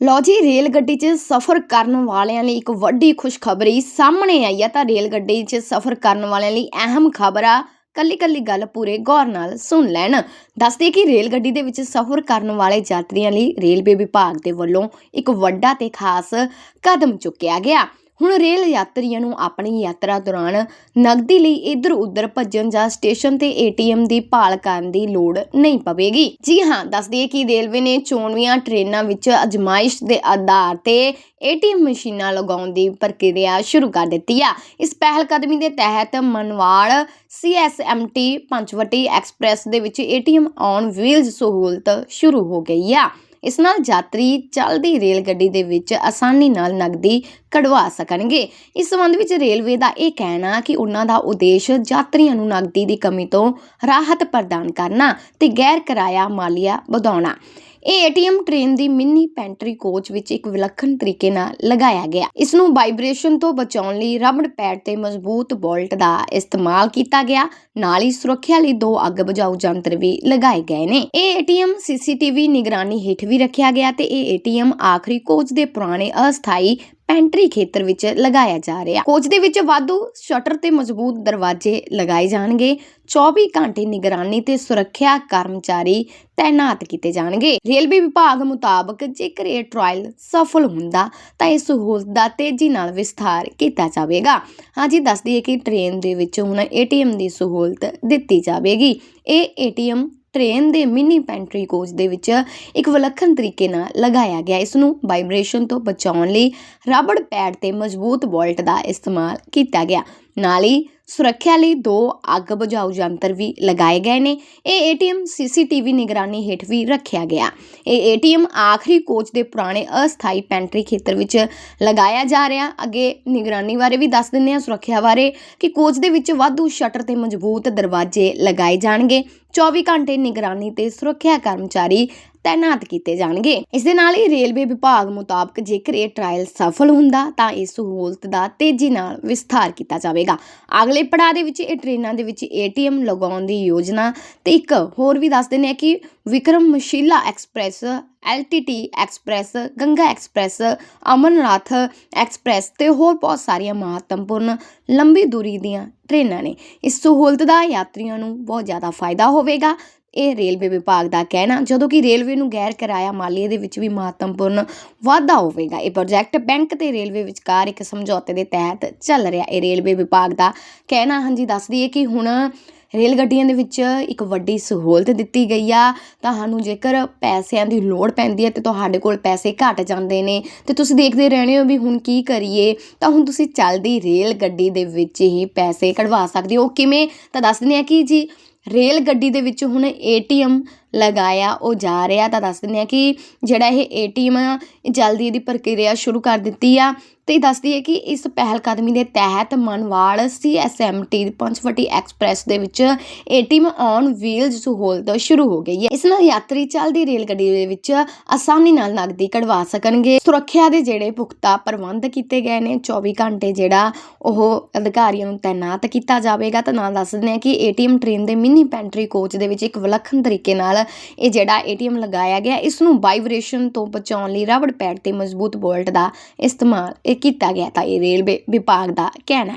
ਲੋ ਜੀ, ਰੇਲ ਗੱਡੀ 'ਚ ਸਫ਼ਰ ਕਰਨ ਵਾਲਿਆਂ ਲਈ ਇੱਕ ਵੱਡੀ ਖੁਸ਼ਖਬਰੀ ਸਾਹਮਣੇ ਆਈ ਹੈ ਤਾਂ ਰੇਲ ਗੱਡੀ 'ਚ ਸਫ਼ਰ ਕਰਨ ਵਾਲਿਆਂ ਲਈ ਅਹਿਮ ਖਬਰ ਆ। ਕੱਲੀ ਕੱਲੀ ਗੱਲ ਪੂਰੇ ਗੌਰ ਨਾਲ ਸੁਣ ਲੈਣ। ਦੱਸਦੇ ਕਿ ਰੇਲ ਗੱਡੀ ਦੇ ਵਿੱਚ ਸਫ਼ਰ ਕਰਨ ਵਾਲੇ ਯਾਤਰੀਆਂ ਲਈ ਰੇਲਵੇ ਵਿਭਾਗ ਦੇ ਵੱਲੋਂ ਇੱਕ ਵੱਡਾ ਤੇ ਖਾਸ ਕਦਮ ਚੁੱਕਿਆ ਗਿਆ। ਹੁਣ ਰੇਲ ਯਾਤਰੀਆਂ ਨੂੰ ਆਪਣੀ ਯਾਤਰਾ ਦੌਰਾਨ ਨਗਦੀ ਲਈ ਇੱਧਰ ਉੱਧਰ ਭੱਜਣ ਜਾਂ ਸਟੇਸ਼ਨ ਤੇ ਏਟੀਐਮ ਦੀ ਭਾਲ ਕਰਨ ਦੀ ਲੋੜ ਨਹੀਂ ਪਵੇਗੀ। ਜੀ ਹਾਂ, ਦੱਸ ਦਈਏ ਕਿ ਰੇਲਵੇ ਨੇ ਚੋਣਵੀਆਂ ਟ੍ਰੇਨਾਂ ਵਿੱਚ ਅਜਮਾਇਸ਼ ਦੇ ਆਧਾਰ ਤੇ ਏਟੀਐਮ ਮਸ਼ੀਨਾਂ ਲਗਾਉਣ ਦੀ ਪ੍ਰਕਿਰਿਆ ਸ਼ੁਰੂ ਕਰ ਦਿੱਤੀ ਆ। ਇਸ ਪਹਿਲ ਕਦਮੀ ਦੇ ਤਹਿਤ ਮਨਵਾੜ ਸੀਐਸਐਮਟੀ ਪੰਚਵਟੀ ਐਕਸਪ੍ਰੈਸ ਦੇ ਵਿੱਚ ਏਟੀਐਮ ਔਨ ਵੀਲਜ਼ ਸਹੂਲਤ ਸ਼ੁਰੂ ਹੋ ਗਈ ਆ। ਇਸ ਨਾਲ ਯਾਤਰੀ ਚੱਲਦੀ ਰੇਲ ਗੱਡੀ ਦੇ ਵਿੱਚ ਆਸਾਨੀ ਨਾਲ ਨਗਦੀ ਕਢਵਾ ਸਕਣਗੇ। ਇਸ ਸੰਬੰਧ ਵਿੱਚ ਰੇਲਵੇ ਦਾ ਇਹ ਕਹਿਣਾ ਕਿ ਉਹਨਾਂ ਦਾ ਉਦੇਸ਼ ਯਾਤਰੀਆਂ ਨੂੰ ਨਗਦੀ ਦੀ ਕਮੀ ਤੋਂ ਰਾਹਤ ਪ੍ਰਦਾਨ ਕਰਨਾ ਤੇ ਗੈਰ ਕਿਰਾਇਆ ਮਾਲੀਆ ਵਧਾਉਣਾ। ਇਹ ਏਟੀਐਮ ਟ੍ਰੇਨ ਦੀ ਮਿੰਨੀ ਪੈਂਟਰੀ ਕੋਚ ਵਿੱਚ ਇੱਕ ਵਿਲੱਖਣ ਤਰੀਕੇ ਨਾਲ ਲਗਾਇਆ ਗਿਆ। ਇਸ ਨੂੰ ਵਾਈਬ੍ਰੇਸ਼ਨ ਤੋਂ ਬਚਾਉਣ ਲਈ ਰਬੜ ਪੈਡ ਤੇ ਮਜ਼ਬੂਤ ਬੋਲਟ ਦਾ ਇਸਤੇਮਾਲ ਕੀਤਾ ਗਿਆ। ਨਾਲ ਹੀ ਸੁਰੱਖਿਆ ਲਈ ਦੋ ਅੱਗ ਬੁਝਾਊ ਯੰਤਰ ਵੀ ਲਗਾਏ ਗਏ ਨੇ। ਇਹ ਏਟੀਐਮ ਸੀਸੀਟੀਵੀ ਨਿਗਰਾਨੀ ਹੇਠ ਵੀ ਰੱਖਿਆ ਗਿਆ ਤੇ ਇਹ ਏਟੀਐਮ ਆਖਰੀ ਕੋਚ ਦੇ ਪੁਰਾਣੇ ਅਸਥਾਈ ਪੈਂਟਰੀ ਖੇਤਰ ਵਿੱਚ ਲਗਾਇਆ ਜਾ ਰਿਹਾ। ਕੋਚ ਦੇ ਵਿੱਚ ਵਾਧੂ ਸ਼ਟਰ ਤੇ ਮਜ਼ਬੂਤ ਦਰਵਾਜ਼ੇ ਲਗਾਏ ਜਾਣਗੇ। 24 ਘੰਟੇ ਨਿਗਰਾਨੀ ਤੇ ਸੁਰੱਖਿਆ ਕਰਮਚਾਰੀ ਤਾਇਨਾਤ ਕੀਤੇ ਜਾਣਗੇ। ਰੇਲਵੇ ਵਿਭਾਗ ਮੁਤਾਬਕ ਜੇਕਰ ਇਹ ਟ੍ਰਾਇਲ ਸਫਲ ਹੁੰਦਾ, ਤਾਂ ਇਸ ਸਹੂਲਤ ਦਾ ਤੇਜ਼ੀ ਨਾਲ ਵਿਸਥਾਰ ਕੀਤਾ ਜਾਵੇਗਾ। ਹਾਂਜੀ, ਦੱਸ ਦਈਏ ਕਿ ਟ੍ਰੇਨ ਦੇ ਵਿੱਚ ਹੁਣ ਏਟੀਐਮ ਦੀ ਸਹੂਲਤ ਦਿੱਤੀ ਜਾਵੇਗੀ। ਇਹ ਏਟੀਐਮ ਟ੍ਰੇਨ ਦੇ ਮਿਨੀ ਪੈਂਟਰੀ ਕੋਚ ਦੇ ਵਿੱਚ ਇੱਕ ਵਿਲੱਖਣ ਤਰੀਕੇ ਨਾਲ ਲਗਾਇਆ ਗਿਆ। ਇਸ ਨੂੰ ਵਾਈਬ੍ਰੇਸ਼ਨ ਤੋਂ ਬਚਾਉਣ ਲਈ ਰਬੜ ਪੈਡ ਤੇ ਮਜ਼ਬੂਤ ਬੋਲਟ ਦਾ ਇਸਤੇਮਾਲ ਕੀਤਾ ਗਿਆ। ਨਾਲ ਹੀ ਸੁਰੱਖਿਆ ਲਈ ਦੋ ਅੱਗ ਬੁਝਾਊ ਯੰਤਰ ਵੀ ਲਗਾਏ ਗਏ ਨੇ। ਇਹ ਏਟੀਐਮ, ਸੀਸੀਟੀਵੀ ਨਿਗਰਾਨੀ ਹੇਠ ਵੀ ਰੱਖਿਆ ਗਿਆ। ਇਹ ਏਟੀਐਮ ਆਖਰੀ ਕੋਚ ਦੇ ਪੁਰਾਣੇ ਅਸਥਾਈ ਪੈਂਟਰੀ ਖੇਤਰ ਵਿੱਚ ਲਗਾਇਆ ਜਾ ਰਿਹਾ। ਅੱਗੇ ਨਿਗਰਾਨੀ ਬਾਰੇ ਵੀ ਦੱਸ ਦਿੰਦੇ ਆ ਸੁਰੱਖਿਆ ਬਾਰੇ ਕਿ ਕੋਚ ਦੇ ਵਿੱਚ ਵਾਧੂ ਸ਼ਟਰ ਤੇ ਮਜ਼ਬੂਤ ਦਰਵਾਜ਼ੇ ਲਗਾਏ ਜਾਣਗੇ। 24 ਘੰਟੇ ਨਿਗਰਾਨੀ ਤੇ ਸੁਰੱਖਿਆ ਕਰਮਚਾਰੀ ਤਾਇਨਾਤ ਕੀਤੇ ਜਾਣਗੇ। ਇਸ ਦੇ ਨਾਲ ਹੀ ਰੇਲਵੇ ਵਿਭਾਗ ਮੁਤਾਬਕ ਜੇਕਰ ਇਹ ਟ੍ਰਾਇਲ ਸਫਲ ਹੁੰਦਾ, ਤਾਂ ਇਸ ਸਹੂਲਤ ਦਾ ਤੇਜ਼ੀ ਨਾਲ ਵਿਸਥਾਰ ਕੀਤਾ ਜਾਵੇਗਾ। ਅਗਲੇ ਪੜਾਅ ਦੇ ਵਿੱਚ ਇਹ ਟ੍ਰੇਨਾਂ ਦੇ ਵਿੱਚ ਏਟੀਐਮ ਲਗਾਉਣ ਦੀ ਯੋਜਨਾ ਤੇ ਇੱਕ ਹੋਰ ਵੀ ਦੱਸ ਦਿੰਦੇ ਆ ਕਿ Vikramshila express, LTT express, Ganga express, Amarnath express ਤੇ ਹੋਰ ਬਹੁਤ ਸਾਰੀਆਂ ਮਹੱਤਵਪੂਰਨ ਲੰਬੀ ਦੂਰੀ ਦੀਆਂ ਟ੍ਰੇਨਾਂ ਨੇ। ਇਸ ਸਹੂਲਤ ਦਾ ਯਾਤਰੀਆਂ ਨੂੰ ਬਹੁਤ ਜ਼ਿਆਦਾ ਫਾਇਦਾ ਹੋਵੇਗਾ ਇਹ ਰੇਲਵੇ ਵਿਭਾਗ ਦਾ ਕਹਿਣਾ, ਜਦੋਂ ਕਿ ਰੇਲਵੇ ਨੂੰ ਗੈਰ ਕਿਰਾਇਆ ਮਾਲੀਏ ਦੇ ਵਿੱਚ ਵੀ ਮਹੱਤਵਪੂਰਨ ਵਾਧਾ ਹੋਵੇਗਾ। ਇਹ ਪ੍ਰੋਜੈਕਟ ਬੈਂਕ ਤੇ ਰੇਲਵੇ ਵਿਚਕਾਰ ਇੱਕ ਸਮਝੌਤੇ ਦੇ ਤਹਿਤ ਚੱਲ ਰਿਹਾ। ਇਹ ਰੇਲਵੇ ਵਿਭਾਗ ਦਾ ਕਹਿਣਾ ਹਾਂਜੀ ਦੱਸ ਦਈਏ ਕਿ ਹੁਣ ਰੇਲ ਗੱਡੀਆਂ ਦੇ ਵਿੱਚ ਇੱਕ ਵੱਡੀ ਸਹੂਲਤ ਦਿੱਤੀ ਗਈ ਆ। ਤੁਹਾਨੂੰ ਜੇਕਰ ਪੈਸਿਆਂ ਦੀ ਲੋੜ ਪੈਂਦੀ ਹੈ ਤੇ ਤੁਹਾਡੇ ਕੋਲ ਪੈਸੇ ਘਟ ਜਾਂਦੇ ਨੇ, ਤੇ ਤੁਸੀਂ ਦੇਖਦੇ ਰਹਿਣੇ ਹੋ ਵੀ ਹੁਣ ਕੀ ਕਰੀਏ, ਤਾਂ ਹੁਣ ਤੁਸੀਂ ਚੱਲਦੀ ਰੇਲ ਗੱਡੀ ਦੇ ਵਿੱਚ ਹੀ ਪੈਸੇ ਕਢਵਾ ਸਕਦੇ ਹੋ। ਕਿਵੇਂ? ਤਾਂ ਦੱਸ ਦਿੰਦੇ ਆ ਕਿ ਜੀ ਰੇਲ ਗੱਡੀ ਦੇ ਵਿੱਚ ਹੁਣ ਏਟੀਐਮ ਲਗਾਇਆ, ਉਹ ਜਾ ਰਿਹਾ ਤਾਂ ਦੱਸ ਦਿੰਦੇ ਹਾਂ ਕਿ ਜਿਹੜਾ ਇਹ ਏਟੀਐਮ ਆ, ਇਹ ਜਲਦੀ ਇਹਦੀ ਪ੍ਰਕਿਰਿਆ ਸ਼ੁਰੂ ਕਰ ਦਿੱਤੀ ਆ। ਤੇ ਦੱਸਦੀ ਹੈ ਕਿ ਇਸ ਪਹਿਲ ਕਦਮੀ ਦੇ ਤਹਿਤ ਮਨਵਾੜ ਸੀਐਸਐਮਟੀ ਪੰਚਵਟੀ ਐਕਸਪ੍ਰੈਸ ਦੇ ਵਿੱਚ ਏਟੀਐਮ ਔਨ ਵੀਲਜ਼ ਸਹੂਲਤ ਸ਼ੁਰੂ ਹੋ ਗਈ ਹੈ। ਇਸ ਨਾਲ ਯਾਤਰੀ ਚੱਲਦੀ ਰੇਲ ਗੱਡੀ ਦੇ ਵਿੱਚ ਆਸਾਨੀ ਨਾਲ ਨਗਦੀ ਕਢਵਾ ਸਕਣਗੇ। ਸੁਰੱਖਿਆ ਦੇ ਜਿਹੜੇ ਪੁਖਤਾ ਪ੍ਰਬੰਧ ਕੀਤੇ ਗਏ ਨੇ 24 ਘੰਟੇ ਜਿਹੜਾ ਉਹ ਅਧਿਕਾਰੀਆਂ ਨੂੰ ਤਾਇਨਾਤ ਕੀਤਾ ਜਾਵੇਗਾ। ਤਾਂ ਨਾਲ ਦੱਸ ਦਿੰਦੇ ਆ ਕਿ ਏਟੀਐਮ ਟ੍ਰੇਨ ਦੇ ਮਿੰਨੀ ਪੈਂਟਰੀ ਕੋਚ ਦੇ ਵਿੱਚ ਇੱਕ ਵਿਲੱਖਣ ਤਰੀਕੇ ਨਾਲ ਇਹ ਜਿਹੜਾ ਏਟੀਐਮ ਲਗਾਇਆ ਗਿਆ, ਇਸ ਨੂੰ ਵਾਈਬ੍ਰੇਸ਼ਨ ਤੋਂ ਬਚਾਉਣ ਲਈ ਰਬੜ ਪੈਡ ਤੇ ਮਜ਼ਬੂਤ ਬੋਲਟ ਦਾ ਇਸਤੇਮਾਲ ਕੀਤਾ ਗਿਆ ਤਾਂ ਇਹ ਰੇਲਵੇ ਵਿਭਾਗ ਦਾ ਕਹਿਣਾ ਹੈ।